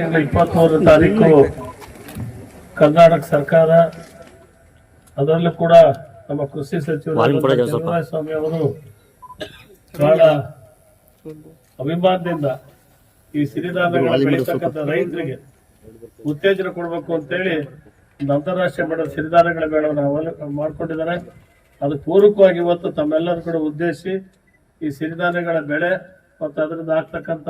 ತಿಂಗಳ ಇಪ್ಪತ್ಮೂರು ತಾರೀಕು ಕರ್ನಾಟಕ ಸರ್ಕಾರ ಅದರಲ್ಲೂ ಕೂಡ ನಮ್ಮ ಕೃಷಿ ಸಚಿವರು ಸ್ವಾಮಿ ಅವರು ಬಹಳ ಅಭಿಮಾನದಿಂದ ಈ ಸಿರಿಧಾನ್ಯಗಳ ಬೆಳೀತಕ್ಕಂಥ ರೈತರಿಗೆ ಉತ್ತೇಜನ ಕೊಡಬೇಕು ಅಂತೇಳಿ ಒಂದು ಅಂತಾರಾಷ್ಟ್ರೀಯ ಮಟ್ಟದ ಸಿರಿಧಾನ್ಯಗಳ ಮೇಳವನ್ನು ಮಾಡಿಕೊಂಡಿದ್ದಾರೆ ಮಾಡ್ಕೊಂಡಿದ್ದಾರೆ. ಅದು ಪೂರಕವಾಗಿ ಇವತ್ತು ತಮ್ಮೆಲ್ಲರೂ ಕೂಡ ಉದ್ದೇಶಿಸಿ ಈ ಸಿರಿಧಾನ್ಯಗಳ ಬೆಳೆ ಮತ್ತು ಅದರಿಂದ ಆಗ್ತಕ್ಕಂಥ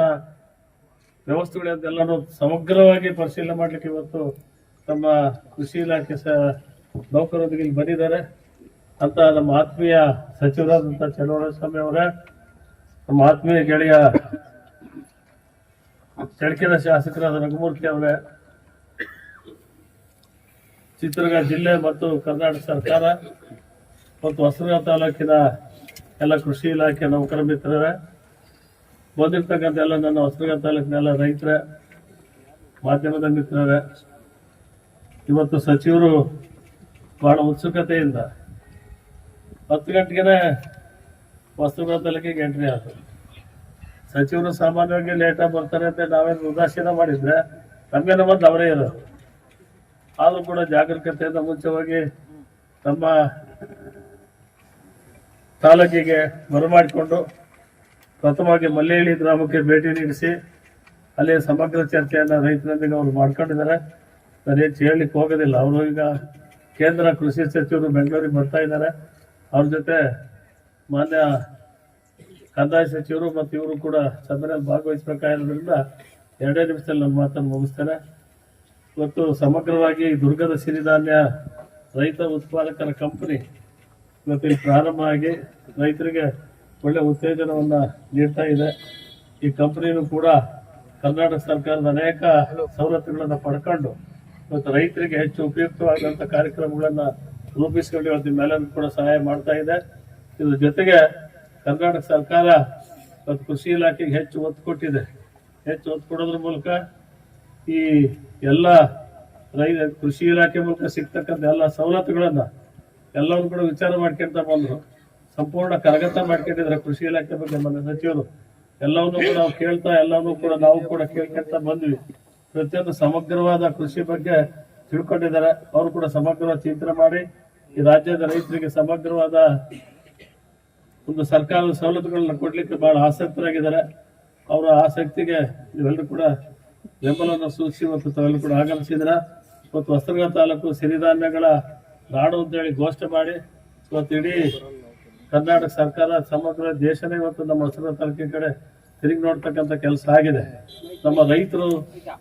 ವ್ಯವಸ್ಥೆಗಳೆಲ್ಲನೂ ಸಮಗ್ರವಾಗಿ ಪರಿಶೀಲನೆ ಮಾಡ್ಲಿಕ್ಕೆ ಇವತ್ತು ನಮ್ಮ ಕೃಷಿ ಇಲಾಖೆ ಸಹ ನೌಕರರೊಂದಿಗೆ ಇಲ್ಲಿ ಬಂದಿದ್ದಾರೆ. ಅಂತ ನಮ್ಮ ಆತ್ಮೀಯ ಸಚಿವರಾದಂಥ ಚಲುವರಾಯಸ್ವಾಮಿ ಅವರ, ನಮ್ಮ ಆತ್ಮೀಯ ಗೆಳೆಯ ಚಳಕೆರೆ ಶಾಸಕರಾದ ರಘುಮೂರ್ತಿ ಅವರೇ, ಚಿತ್ರದುರ್ಗ ಜಿಲ್ಲೆ ಮತ್ತು ಕರ್ನಾಟಕ ಸರ್ಕಾರ ಮತ್ತು ಹೊಸದುರ್ಗ ತಾಲೂಕಿನ ಎಲ್ಲ ಕೃಷಿ ಇಲಾಖೆ ನೌಕರ ಮಿತ್ರರೇ ಬಂದಿರ್ತಕ್ಕಂಥ ಎಲ್ಲ ನನ್ನ ಹೊಸಗ ತಾಲೂಕಿನ ಎಲ್ಲ ರೈತರ, ಮಾಧ್ಯಮದ ಮಿತ್ರರೇ, ಇವತ್ತು ಸಚಿವರು ಬಹಳ ಉತ್ಸುಕತೆಯಿಂದ ಹತ್ತು ಗಂಟೆಗೆ ವಸ್ತುಗಳ ತಾಲೂಕಿಗೆ ಎಂಟ್ರಿ ಆದರು. ಸಚಿವರು ಸಾಮಾನ್ಯವಾಗಿ ಲೇಟಾಗಿ ಬರ್ತಾರೆ ಅಂತ ನಾವೇನು ಉದಾಸೀನ ಮಾಡಿದ್ರೆ ನಮಗೆ ಬಂದು ಅವರೇ ಇರೋದು ಆದರೂ ಕೂಡ ಜಾಗರೂಕತೆಯಿಂದ ಮುಂಚೆವಾಗಿ ನಮ್ಮ ತಾಲೂಕಿಗೆ ಬರಮಾಡಿಕೊಂಡು ಪ್ರಥಮವಾಗಿ ಮಲ್ಲೇಳಿ ಗ್ರಾಮಕ್ಕೆ ಭೇಟಿ ನೀಡಿಸಿ ಅಲ್ಲಿ ಸಮಗ್ರ ಚರ್ಚೆಯನ್ನು ರೈತರೊಂದಿಗೆ ಅವರು ಮಾಡ್ಕೊಂಡಿದ್ದಾರೆ. ನಾನು ಹೆಚ್ಚು ಹೇಳಲಿಕ್ಕೆ ಹೋಗೋದಿಲ್ಲ. ಅವರು ಈಗ ಕೇಂದ್ರ ಕೃಷಿ ಸಚಿವರು ಬೆಂಗಳೂರಿಗೆ ಬರ್ತಾ ಇದ್ದಾರೆ. ಅವ್ರ ಜೊತೆ ಮಾನ್ಯ ಕಂದಾಯ ಸಚಿವರು ಮತ್ತು ಇವರು ಕೂಡ ಸಭೆಯಲ್ಲಿ ಭಾಗವಹಿಸಬೇಕಾಗಿರೋದ್ರಿಂದ ಎರಡೇ ನಿಮಿಷದಲ್ಲಿ ನಮ್ಮ ಮಾತನ್ನು ಮುಗಿಸ್ತಾರೆ ಇವತ್ತು ಸಮಗ್ರವಾಗಿ ದುರ್ಗದ ಸಿರಿಧಾನ್ಯ ರೈತ ಉತ್ಪಾದಕರ ಕಂಪನಿ ಇವತ್ತು ಪ್ರಾರಂಭ ಆಗಿ ರೈತರಿಗೆ ಒಳ್ಳೆ ಉತ್ತೇಜನವನ್ನು ನೀಡ್ತಾ ಇದೆ. ಈ ಕಂಪನಿನೂ ಕೂಡ ಕರ್ನಾಟಕ ಸರ್ಕಾರದ ಅನೇಕ ಸವಲತ್ತುಗಳನ್ನು ಪಡ್ಕೊಂಡು ಇವತ್ತು ರೈತರಿಗೆ ಹೆಚ್ಚು ಉಪಯುಕ್ತವಾದಂಥ ಕಾರ್ಯಕ್ರಮಗಳನ್ನು ರೂಪಿಸಿಕೊಂಡು ಇವತ್ತು ಮೇಲೆ ಕೂಡ ಸಹಾಯ ಮಾಡ್ತಾ ಇದೆ. ಇದ್ರ ಜೊತೆಗೆ ಕರ್ನಾಟಕ ಸರ್ಕಾರ ಇವತ್ತು ಕೃಷಿ ಇಲಾಖೆಗೆ ಹೆಚ್ಚು ಒತ್ತು ಕೊಟ್ಟಿದೆ. ಹೆಚ್ಚು ಒತ್ತು ಕೊಡೋದ್ರ ಮೂಲಕ ಈ ಎಲ್ಲ ರೈ ಕೃಷಿ ಇಲಾಖೆ ಮೂಲಕ ಸಿಗ್ತಕ್ಕಂಥ ಎಲ್ಲ ಸವಲತ್ತುಗಳನ್ನು ಎಲ್ಲರೂ ಕೂಡ ವಿಚಾರ ಮಾಡ್ಕೊಂತ ಬಂದ್ರು. ಸಂಪೂರ್ಣ ಕರಗತ ಮಾಡ್ಕೊಂಡಿದ್ರೆ ಕೃಷಿ ಇಲಾಖೆ ಬಗ್ಗೆ ನಮ್ಮ ಸಚಿವರು ಎಲ್ಲವನ್ನೂ ಕೂಡ ನಾವು ಕೇಳ್ತಾ, ಎಲ್ಲವನ್ನೂ ಕೂಡ ನಾವು ಕೂಡ ಕೇಳ್ಕೊಂತ ಬಂದ್ವಿ. ಪ್ರತಿಯೊಂದು ಸಮಗ್ರವಾದ ಕೃಷಿ ಬಗ್ಗೆ ತಿಳ್ಕೊಂಡಿದ್ದಾರೆ. ಅವರು ಕೂಡ ಸಮಗ್ರ ಚಿಂತನೆ ಮಾಡಿ, ಈ ರಾಜ್ಯದ ರೈತರಿಗೆ ಸಮಗ್ರವಾದ ಒಂದು ಸರ್ಕಾರದ ಸವಲತ್ತುಗಳನ್ನ ಕೊಡ್ಲಿಕ್ಕೆ ಬಹಳ ಆಸಕ್ತರಾಗಿದ್ದಾರೆ. ಅವರ ಆಸಕ್ತಿಗೆ ನೀವೆಲ್ಲರೂ ಕೂಡ ಬೆಂಬಲವನ್ನು ಸೂಚಿಸಿ ಮತ್ತು ತಾವೆಲ್ಲರೂ ಕೂಡ ಆಗಮಿಸಿದ್ರ ಇವತ್ತು ಹೊಸದುರ್ಗ ತಾಲೂಕು ಸಿರಿಧಾನ್ಯಗಳ ನಾಡು ಅಂತೇಳಿ ಘೋಷಣೆ ಮಾಡಿ, ಇವತ್ತು ಇಡೀ ಕರ್ನಾಟಕ ಸರ್ಕಾರ ಸಮಗ್ರ ದೇಶನೇ ಇವತ್ತು ನಮ್ಮ ಹಸಿರು ತರಕೆ ಕಡೆ ತಿರುಗಿ ನೋಡ್ತಕ್ಕಂಥ ಕೆಲಸ ಆಗಿದೆ. ನಮ್ಮ ರೈತರು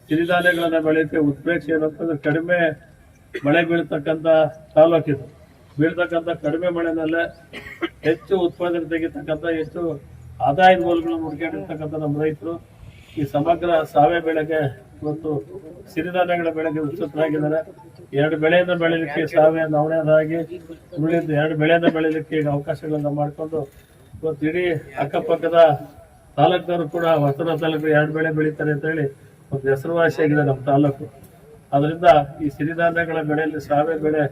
ಸಿರಿಧಾನ್ಯಗಳನ್ನು ಬೆಳೆಯೋಕ್ಕೆ ಉತ್ಪ್ರೇಕ್ಷೆ ಏನಂತಂದ್ರೆ ಕಡಿಮೆ ಮಳೆ ಬೀಳ್ತಕ್ಕಂಥ ತಾಲೂಕಿದು ಬೀಳ್ತಕ್ಕಂಥ ಕಡಿಮೆ ಮಳೆನಲ್ಲೇ ಹೆಚ್ಚು ಉತ್ಪಾದನೆ ತೆಗಿತಕ್ಕಂಥ, ಹೆಚ್ಚು ಆದಾಯದ ಮೂಲಗಳನ್ನು ಹುಡ್ಕೊಂಡಿರ್ತಕ್ಕಂಥ ನಮ್ಮ ರೈತರು ಈ ಸಮಗ್ರ ಸಾವೆ ಬೆಳೆಗೆ ಇವತ್ತು ಸಿರಿಧಾನ್ಯಗಳ ಬೆಳೆಗೆ ಉತ್ಸುಕರಾಗಿದ್ದಾರೆ ಎರಡು ಬೆಳೆಯನ್ನ ಬೆಳೆಯಲಿಕ್ಕೆ ಸಾವಿರ ನವಣೆದಾಗಿ ಉಳಿದ ಎರಡು ಬೆಳೆಯನ್ನ ಬೆಳೆಯಲಿಕ್ಕೆ ಈಗ ಅವಕಾಶಗಳನ್ನ ಮಾಡಿಕೊಂಡು ಇವತ್ತು ಇಡೀ ಅಕ್ಕಪಕ್ಕದ ತಾಲೂಕಿನವರು ಕೂಡ ಹೊಸರ ತಾಲೂಕು ಎರಡು ಬೆಳೆ ಬೆಳೀತಾರೆ ಅಂತ ಹೇಳಿ ಒಂದು ಹೆಸರುವಾಸಿಯಾಗಿದೆ ನಮ್ಮ ತಾಲೂಕು. ಅದರಿಂದ ಈ ಸಿರಿಧಾನ್ಯಗಳ ಬೆಳೆಯಲ್ಲಿ ಸಾವೆ ಬೆಳೆ,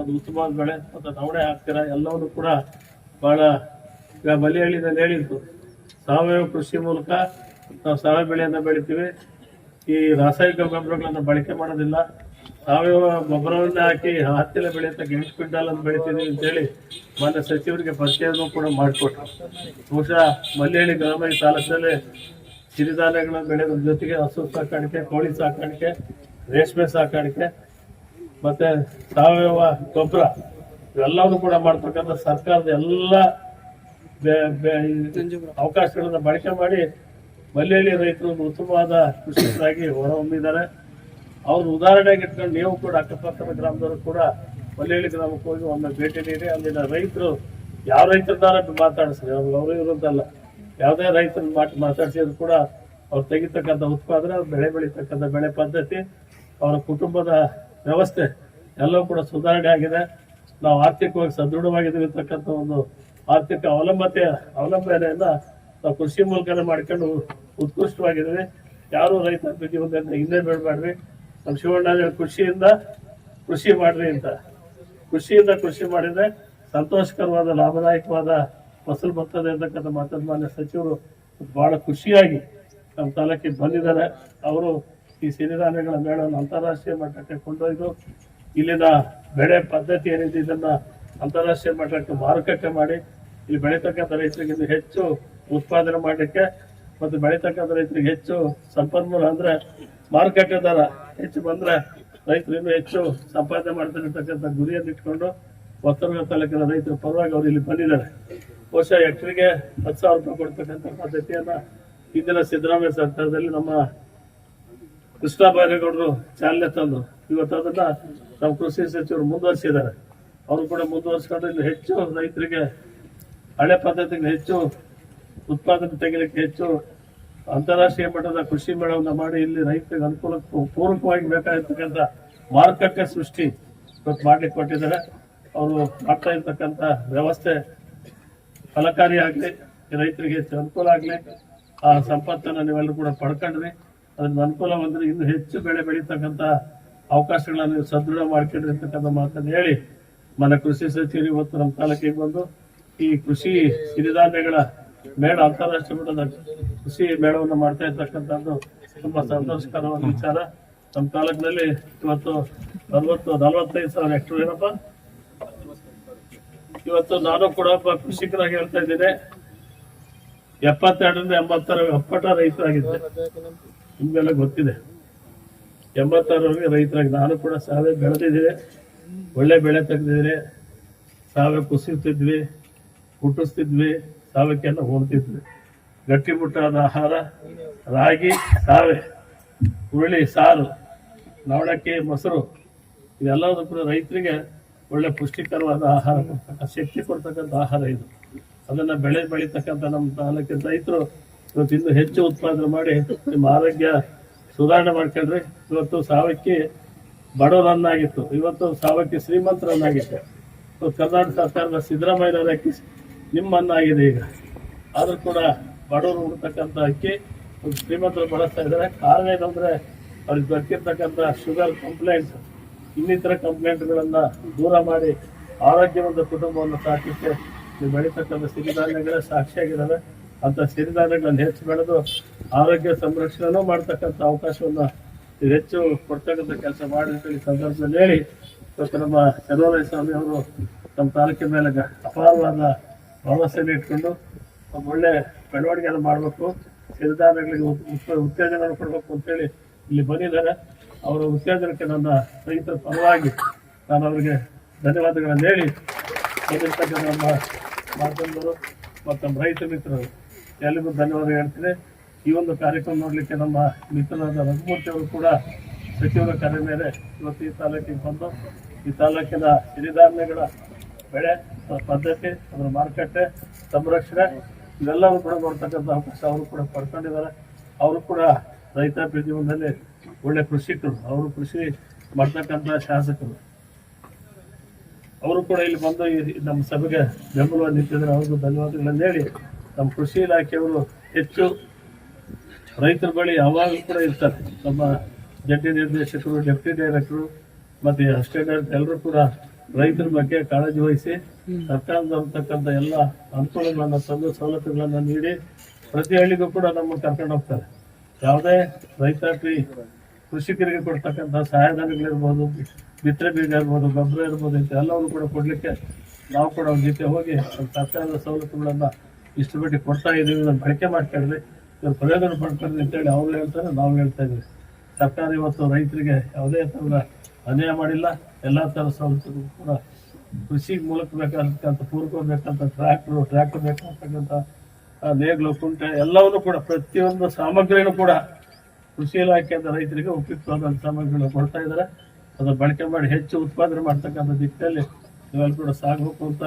ಒಂದು ಉತ್ತಮವಾದ ಬೆಳೆ ಮತ್ತು ನವಣೆ ಹಾಕ್ತೀರ, ಎಲ್ಲವನ್ನು ಕೂಡ ಬಹಳ ಈಗ ಮಲೆಹಳ್ಳಿನಲ್ಲಿ ಹೇಳಿದ್ದು, ಸಾವಯವ ಕೃಷಿ ಮೂಲಕ ನಾವು ಸಾವಯವ ಬೆಳೆಯನ್ನು ಬೆಳಿತೀವಿ. ಈ ರಾಸಾಯನಿಕ ಗೊಬ್ಬರಗಳನ್ನು ಬಳಕೆ ಮಾಡೋದಿಲ್ಲ. ಸಾವಯವ ಗೊಬ್ಬರವನ್ನು ಹಾಕಿ ಹತ್ತಿರ ಬೆಳೆಯುತ್ತ ಗೆಣಸು ಕ್ವಿಂಟಾಲ್ ಅಂತ ಬೆಳಿತೀವಿ ಅಂತೇಳಿ ಮಾನ್ಯ ಸಚಿವರಿಗೆ ಪರಿಚಯನು ಕೂಡ ಮಾಡಿಕೊಟ್ರು. ಬಹುಶಃ ಮಲ್ಲೇಳಿ ಗ್ರಾಮ ತಾಲೂಕಿನಲ್ಲಿ ಸಿರಿಧಾನ್ಯಗಳ ಬೆಳೆಯೋದ್ರ ಜೊತೆಗೆ ಹಸು ಸಾಕಾಣಿಕೆ, ಕೋಳಿ ಸಾಕಾಣಿಕೆ, ರೇಷ್ಮೆ ಸಾಕಾಣಿಕೆ ಮತ್ತೆ ಸಾವಯವ ಗೊಬ್ಬರ ಇವೆಲ್ಲವನ್ನು ಕೂಡ ಮಾಡ್ತಕ್ಕಂಥ ಸರ್ಕಾರದ ಎಲ್ಲ ಅವಕಾಶಗಳನ್ನ ಬಳಕೆ ಮಾಡಿ ಮಲ್ಲೇಳಿ ರೈತರು ಉತ್ತಮವಾದ ಕೃಷಿಕರಾಗಿ ಹೊರಹೊಮ್ಮಿದ್ದಾರೆ ಅವ್ರ ಉದಾಹರಣೆಗೆ ಇಟ್ಕೊಂಡು ನೀವು ಕೂಡ ಅಕ್ಕಪಕ್ಕದ ಗ್ರಾಮದವರು ಕೂಡ ಮಲ್ಲೇಳಿ ಗ್ರಾಮಕ್ಕೆ ಹೋಗಿ ಒಮ್ಮೆ ಭೇಟಿ ನೀಡಿ, ಅಲ್ಲಿನ ರೈತರು ಯಾವ ರೈತರದಾರ ಮಾತಾಡಿಸ್ರಿ ಅವ್ರು ಅವರು ಇರೋದಲ್ಲ ಯಾವುದೇ ರೈತರ ಮಾತು ಮಾತಾಡಿಸಿದ್ರು ಕೂಡ ಅವ್ರು ತೆಗಿತಕ್ಕಂಥ ಉತ್ಪಾದನೆ, ಅವ್ರು ಬೆಳೆ ಬೆಳೀತಕ್ಕಂಥ ಬೆಳೆ ಪದ್ಧತಿ, ಅವರ ಕುಟುಂಬದ ವ್ಯವಸ್ಥೆ ಎಲ್ಲವೂ ಕೂಡ ಸುಧಾರಣೆ ಆಗಿದೆ. ನಾವು ಆರ್ಥಿಕವಾಗಿ ಸದೃಢವಾಗಿದ್ದೀವಿ ಅಂತಕ್ಕಂಥ ಒಂದು ಆರ್ಥಿಕ ಅವಲಂಬತೆ ಅವಲಂಬನೆಯಿಂದ ನಾವು ಕೃಷಿ ಮೂಲಕನೇ ಮಾಡ್ಕೊಂಡು ಉತ್ಕೃಷ್ಟವಾಗಿದ್ದೀವಿ. ಯಾರು ರೈತರ ಒಂದನ್ನು ಹಿಂದೆ ಬೇಡಬೇಡ್ರಿ ನಮ್ಮ ಶಿವಣ್ಣ ಕೃಷಿಯಿಂದ ಕೃಷಿ ಮಾಡ್ರಿ ಅಂತ. ಕೃಷಿಯಿಂದ ಕೃಷಿ ಮಾಡಿದ್ರೆ ಸಂತೋಷಕರವಾದ, ಲಾಭದಾಯಕವಾದ ಫಸಲು ಬರ್ತದೆ ಅಂತಕ್ಕಂಥ ಮಾತನ್ನು ಮಾನ್ಯ ಸಚಿವರು ಬಹಳ ಖುಷಿಯಾಗಿ ನಮ್ಮ ತಾಲೂಕಿಗೆ ಬಂದಿದ್ದಾರೆ. ಅವರು ಈ ಸಿರಿಧಾನ್ಯಗಳ ಮೇಳವನ್ನು ಅಂತಾರಾಷ್ಟ್ರೀಯ ಮಟ್ಟಕ್ಕೆ ಕೊಂಡೊಯ್ದು ಇಲ್ಲಿನ ಬೆಳೆ ಪದ್ಧತಿ ಏನಿದೆ ಇದನ್ನ ಅಂತಾರಾಷ್ಟ್ರೀಯ ಮಟ್ಟಕ್ಕೆ ಮಾರುಕಟ್ಟೆ ಮಾಡಿ, ಇಲ್ಲಿ ಬೆಳೀತಕ್ಕಂಥ ರೈತರಿಗೆ ಹೆಚ್ಚು ಉತ್ಪಾದನೆ ಮಾಡಲಿಕ್ಕೆ ಮತ್ತು ಬೆಳೀತಕ್ಕಂಥ ರೈತರಿಗೆ ಹೆಚ್ಚು ಸಂಪನ್ಮೂಲ ಅಂದ್ರೆ ಮಾರುಕಟ್ಟೆ ದರ ಹೆಚ್ಚು ಬಂದ್ರೆ ರೈತರು ಇನ್ನೂ ಹೆಚ್ಚು ಸಂಪಾದನೆ ಮಾಡ್ತಿರ್ತಕ್ಕಂಥ ಗುರಿಯನ್ನು ಇಟ್ಕೊಂಡು ಹೊಸನಗರ ತಾಲೂಕಿನ ರೈತರ ಪರವಾಗಿ ಅವರು ಇಲ್ಲಿ ಬಂದಿದ್ದಾರೆ. ವರ್ಷ ಎಕರೆಗೆ ಹತ್ತು ಸಾವಿರ ರೂಪಾಯಿ ಕೊಡ್ತಕ್ಕಂಥ ಪದ್ಧತಿಯನ್ನ ಹಿಂದಿನ ಸಿದ್ದರಾಮಯ್ಯ ಸರ್ಕಾರದಲ್ಲಿ ನಮ್ಮ ಕೃಷ್ಣ ಬೈರೇಗೌಡರು ಚಾಲನೆ ತಂದು ಇವತ್ತು ಅದನ್ನ ನಮ್ಮ ಕೃಷಿ ಸಚಿವರು ಮುಂದುವರಿಸಿದ್ದಾರೆ. ಅವರು ಕೂಡ ಮುಂದುವರಿಸ್ಕೊಂಡು ಇಲ್ಲಿ ಹೆಚ್ಚು ರೈತರಿಗೆ ಹಳೆ ಪದ್ಧತಿಗೆ ಹೆಚ್ಚು ಉತ್ಪಾದನೆ ತೆಗಿಲಿಕ್ಕೆ ಹೆಚ್ಚು ಅಂತಾರಾಷ್ಟ್ರೀಯ ಮಟ್ಟದ ಕೃಷಿ ಮೇಳವನ್ನು ಮಾಡಿ ಇಲ್ಲಿ ರೈತರಿಗೆ ಅನುಕೂಲಕ್ಕೆ ಪೂರಕವಾಗಿ ಬೇಕಾಗಿರ್ತಕ್ಕಂಥ ಮಾರುಕಟ್ಟೆ ಸೃಷ್ಟಿ ಇವತ್ತು ಮಾಡ್ಲಿಕ್ಕೆ ಕೊಟ್ಟಿದ್ದಾರೆ. ಅವರು ಮಾಡ್ತಾ ಇರ್ತಕ್ಕಂಥ ವ್ಯವಸ್ಥೆ ಫಲಕಾರಿ ಆಗಲಿ, ರೈತರಿಗೆ ಹೆಚ್ಚು ಅನುಕೂಲ ಆಗಲಿ, ಆ ಸಂಪತ್ತನ್ನು ನೀವೆಲ್ಲರೂ ಕೂಡ ಪಡ್ಕೊಂಡ್ರಿ. ಅದನ್ನ ಅನುಕೂಲ ಬಂದರೆ ಇನ್ನೂ ಹೆಚ್ಚು ಬೆಳೆ ಬೆಳೀತಕ್ಕಂಥ ಅವಕಾಶಗಳನ್ನು ನೀವು ಸದೃಢ ಮಾಡ್ಕೊಂಡ್ರಿ ಅಂತಕ್ಕಂಥ ಮಾತನ್ನು ಹೇಳಿ ಮನೆ ಕೃಷಿ ಸಚಿವರು ಇವತ್ತು ನಮ್ಮ ತಾಲೂಕಿಗೆ ಬಂದು ಈ ಕೃಷಿ ಸಿರಿಧಾನ್ಯಗಳ ಮೇಳ ಅಂತಾರಾಷ್ಟ್ರೀಯ ಮಟ್ಟದ ಕೃಷಿ ಮೇಳವನ್ನು ಮಾಡ್ತಾ ಇರ್ತಕ್ಕಂಥದ್ದು ತುಂಬಾ ಸಂತೋಷಕರವಾದ ವಿಚಾರ. ನಮ್ಮ ತಾಲೂಕಿನಲ್ಲಿ ಇವತ್ತು ನಲವತ್ತು ನಲವತ್ತೈದು ಸಾವಿರ ಹೆಕ್ಟರ್ ಏನಪ್ಪ? ಇವತ್ತು ನಾನು ಕೂಡ ಒಬ್ಬ ಕೃಷಿಕರಾಗಿ ಹೇಳ್ತಾ ಇದ್ದೇನೆ. ಎಪ್ಪತ್ತೆರಡರಿಂದ ಎಂಬತ್ತರ ಅಪ್ಪಟ ರೈತರಾಗಿದ್ದೆ. ನಿಮ್ಗೆಲ್ಲ ಗೊತ್ತಿದೆ. ಎಂಬತ್ತಾರವರೆಗೆ ರೈತರಾಗಿ ನಾನು ಕೂಡ ಸಾವೇ ಬೆಳೆದಿದ್ದೀನಿ. ಒಳ್ಳೆ ಬೆಳೆ ತೆಗೆದಿದ್ದೀನಿ. ಸಾವೇ ಕುಸಿತಿದ್ವಿ ಹುಟ್ಟಿಸ್ತಿದ್ವಿ. ಸಾವಯಕ್ಕೆಲ್ಲ ಹೋಗ್ತಿದ್ವಿ. ಗಟ್ಟಿಮುಟ್ಟಾದ ಆಹಾರ, ರಾಗಿ ಸಾವೆ ಹುರುಳಿ, ಸಾರು, ನವಣಕ್ಕಿ, ಮೊಸರು ಇದೆಲ್ಲವೂ ಕೂಡ ರೈತರಿಗೆ ಒಳ್ಳೆ ಪುಷ್ಟಿಕರವಾದ ಆಹಾರ ಕೊಡ್ತಕ್ಕಂಥ ಶಕ್ತಿ ಕೊಡ್ತಕ್ಕಂಥ ಆಹಾರ ಇದು. ಅದನ್ನ ಬೆಳೆ ಬೆಳೀತಕ್ಕಂಥ ನಮ್ಮ ತಾಲೂಕಿನ ರೈತರು ಇವತ್ತು ಇನ್ನೂ ಹೆಚ್ಚು ಉತ್ಪಾದನೆ ಮಾಡಿ ನಿಮ್ಮ ಆರೋಗ್ಯ ಸುಧಾರಣೆ ಮಾಡ್ಕೊಂಡ್ರಿ ಇವತ್ತು ಸಾವಕ್ಕಿ ಬಡವರನ್ನಾಗಿತ್ತು. ಇವತ್ತು ಸಾವಕ್ಕಿ ಶ್ರೀಮಂತರನ್ನಾಗಿತ್ತು ಇವತ್ತು ಕರ್ನಾಟಕ ಸರ್ಕಾರದ ಸಿದ್ದರಾಮಯ್ಯನವರ ನಿಮ್ಮನ್ನಾಗಿದೆ ಈಗ. ಆದರೂ ಕೂಡ ಬಡವರು ಉಡ್ತಕ್ಕಂಥ ಅಕ್ಕಿ ಶ್ರೀಮಂತರು ಬಳಸ್ತಾ ಇದ್ದಾರೆ. ಕಾರಣ ಏನಂದರೆ ಅವ್ರಿಗೆ ಬರ್ತಿರ್ತಕ್ಕಂಥ ಶುಗರ್ ಕಂಪ್ಲೇಂಟ್, ಇನ್ನಿತರ ಕಂಪ್ಲೇಂಟ್ಗಳನ್ನು ದೂರ ಮಾಡಿ ಆರೋಗ್ಯವಂತ ಕುಟುಂಬವನ್ನು ಸಾಕಿಸಿ ನೀವು ಬೆಳೀತಕ್ಕಂಥ ಸಿರಿಧಾನ್ಯಗಳೇ ಸಾಕ್ಷಿಯಾಗಿದ್ದಾವೆ. ಅಂಥ ಸಿರಿಧಾನ್ಯಗಳನ್ನು ಹೆಚ್ಚು ಬೆಳೆದು ಆರೋಗ್ಯ ಸಂರಕ್ಷಣೆನೂ ಮಾಡ್ತಕ್ಕಂಥ ಅವಕಾಶವನ್ನು ಹೆಚ್ಚು ಕೊಡ್ತಕ್ಕಂಥ ಕೆಲಸ ಮಾಡಿ ಅಂತ ಈ ಸಂದರ್ಭದಲ್ಲಿ ಹೇಳಿ ನಮ್ಮ ಚನ್ನವರಾಯ ಸ್ವಾಮಿ ಅವರು ನಮ್ಮ ತಾಲೂಕಿನ ಮೇಲೆ ಅಪಾರವಾದ ಭರವಸೆಯನ್ನು ಇಟ್ಕೊಂಡು ಒಳ್ಳೆ ಬೆಳವಣಿಗೆಯನ್ನು ಮಾಡಬೇಕು, ಸಿರಿಧಾನ್ಯಗಳಿಗೆ ಉತ್- ಉತ್- ಉತ್ತೇಜನ ಕೊಡಬೇಕು ಅಂತೇಳಿ ಇಲ್ಲಿ ಬಂದಿದ್ದಾರೆ. ಅವರ ಉತ್ತೇಜನಕ್ಕೆ ನನ್ನ ರೈತರ ಪರವಾಗಿ ನಾನು ಅವರಿಗೆ ಧನ್ಯವಾದಗಳನ್ನು ಹೇಳಿ ಬಂದಿರ್ತಕ್ಕಂಥ ನಮ್ಮ ಮಾಧ್ಯಮದವರು ಮತ್ತು ನಮ್ಮ ರೈತ ಮಿತ್ರರು ಎಲ್ಲರಿಗೂ ಧನ್ಯವಾದ ಹೇಳ್ತೀನಿ. ಈ ಒಂದು ಕಾರ್ಯಕ್ರಮ ನೋಡಲಿಕ್ಕೆ ನಮ್ಮ ಮಿತ್ರರಾದ ರಘುಮೂರ್ತಿ ಅವರು ಕೂಡ ಸಚಿವರ ಕರೆ ಮೇಲೆ ಇವತ್ತು ಈ ತಾಲೂಕಿಗೆ ಬಂದು, ಈ ತಾಲೂಕಿನ ಸಿರಿಧಾನ್ಯಗಳ ಬೆಳೆ, ಅದರ ಪದ್ಧತಿ, ಅದರ ಮಾರುಕಟ್ಟೆ, ಸಂರಕ್ಷಣೆ, ಇವೆಲ್ಲವೂ ಕೂಡ ನೋಡ್ತಕ್ಕಂಥ ಅವಕಾಶ ಅವರು ಕೂಡ ಪಡ್ಕೊಂಡಿದ್ದಾರೆ. ಅವರು ಕೂಡ ರೈತಾಪಿ ಜೀವನದಲ್ಲಿ ಒಳ್ಳೆ ಕೃಷಿಕರು, ಅವರು ಕೃಷಿ ಮಾಡ್ತಕ್ಕಂಥ ಶಾಸಕರು. ಅವರು ಕೂಡ ಇಲ್ಲಿ ಬಂದು ನಮ್ಮ ಸಭೆಗೆ ಬೆಂಬಲ ನಿಂತಿದ್ದಾರೆ. ಅವ್ರಿಗೂ ಧನ್ಯವಾದಗಳನ್ನು ಹೇಳಿ ನಮ್ಮ ಕೃಷಿ ಇಲಾಖೆಯವರು ಹೆಚ್ಚು ರೈತರ ಬಳಿ ಯಾವಾಗಲೂ ಕೂಡ ಇರ್ತಾರೆ. ನಮ್ಮ ಜಂಟಿ ನಿರ್ದೇಶಕರು ಡೆಪ್ಟಿ ಡೈರೆಕ್ಟರು, ಮತ್ತು ಅಸಿಸ್ಟೆಂಟ್, ಎಲ್ಲರೂ ಕೂಡ ರೈತರ ಬಗ್ಗೆ ಕಾಳಜಿ ವಹಿಸಿ ಸರ್ಕಾರದ ಅಂತಕ್ಕಂಥ ಎಲ್ಲ ಅನುಕೂಲಗಳನ್ನು ತಂದು ಸವಲತ್ತುಗಳನ್ನು ನೀಡಿ ಪ್ರತಿ ಹಳ್ಳಿಗೂ ಕೂಡ ನಮ್ಮ ಕರ್ಕೊಂಡು ಹೋಗ್ತಾರೆ. ಯಾವುದೇ ರೈತಾಪಿ ಕೃಷಿಕರಿಗೆ ಕೊಡ್ತಕ್ಕಂಥ ಸಹಾಯಧನಗಳಿರ್ಬೋದು ಬಿತ್ತನೆ ಬೀಜ ಇರ್ಬೋದು ಗೊಬ್ಬರ ಇರ್ಬೋದು ಇಂಥ ಎಲ್ಲವನ್ನು ಕೂಡ ಕೊಡ್ಲಿಕ್ಕೆ ನಾವು ಕೂಡ ಅವ್ರ ಜೊತೆ ಹೋಗಿ ಸರ್ಕಾರದ ಸವಲತ್ತುಗಳನ್ನ ಇಷ್ಟು ಬಿಟ್ಟು ಕೊಡ್ತಾ ಇದ್ದೀವಿ ನಾನು ಬಳಕೆ ಮಾಡ್ಕೊಂಡ್ರಿ ಇವ್ರ ಪ್ರಯೋಜನ ಪಡ್ಕೊಂಡ್ರಿ ಅಂತೇಳಿ ಅವ್ರು ಹೇಳ್ತಾರೆ ನಾವು ಹೇಳ್ತಾ ಇದ್ದೀವಿ. ಸರ್ಕಾರ ಇವತ್ತು ರೈತರಿಗೆ ಯಾವುದೇ ಥರದ ಅನ್ಯಾಯ ಮಾಡಿಲ್ಲ, ಎಲ್ಲ ಥರ ಸೌಲಭ್ಯ ಕೂಡ ಕೃಷಿ ಮೂಲಕ ಬೇಕಾದಂತ ಪೂರಕ ಬೇಕಂತ ಟ್ರ್ಯಾಕ್ಟ್ರು ಟ್ರ್ಯಾಕ್ಟರ್ ಬೇಕಾಗ್ತಕ್ಕಂಥ ನೇಗ್ಲು, ಕುಂಟೆ ಎಲ್ಲವನ್ನು ಕೂಡ ಪ್ರತಿಯೊಂದು ಸಾಮಗ್ರಿನೂ ಕೂಡ ಕೃಷಿ ಇಲಾಖೆಯಿಂದ ರೈತರಿಗೆ ಉಪಯುಕ್ತವಾದಂಥ ಸಾಮಗ್ರಿಗಳು ಕೊಡ್ತಾ ಇದ್ದಾರೆ. ಅದನ್ನು ಬಳಕೆ ಮಾಡಿ ಹೆಚ್ಚು ಉತ್ಪಾದನೆ ಮಾಡ್ತಕ್ಕಂಥ ದಿಕ್ಕಲ್ಲಿ ನೀವೆಲ್ಲ ಕೂಡ ಸಾಗಬೇಕು ಅಂತ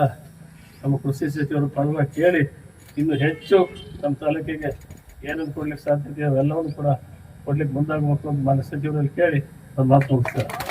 ನಮ್ಮ ಕೃಷಿ ಸಚಿವರು ಪರವಾಗಿ ಕೇಳಿ, ಇನ್ನು ಹೆಚ್ಚು ನಮ್ಮ ತಾಲೂಕಿಗೆ ಏನೇನು ಕೊಡ್ಲಿಕ್ಕೆ ಸಾಧ್ಯತೆ ಅವೆಲ್ಲವನ್ನು ಕೂಡ ಕೊಡ್ಲಿಕ್ಕೆ ಮುಂದಾಗಬೇಕು ಅಂತ ಮಾನ್ಯ ಸಚಿವರಲ್ಲಿ ಕೇಳಿ, ಒಂದು ಮಾತು ಮುಗಿಸ್ತಾರೆ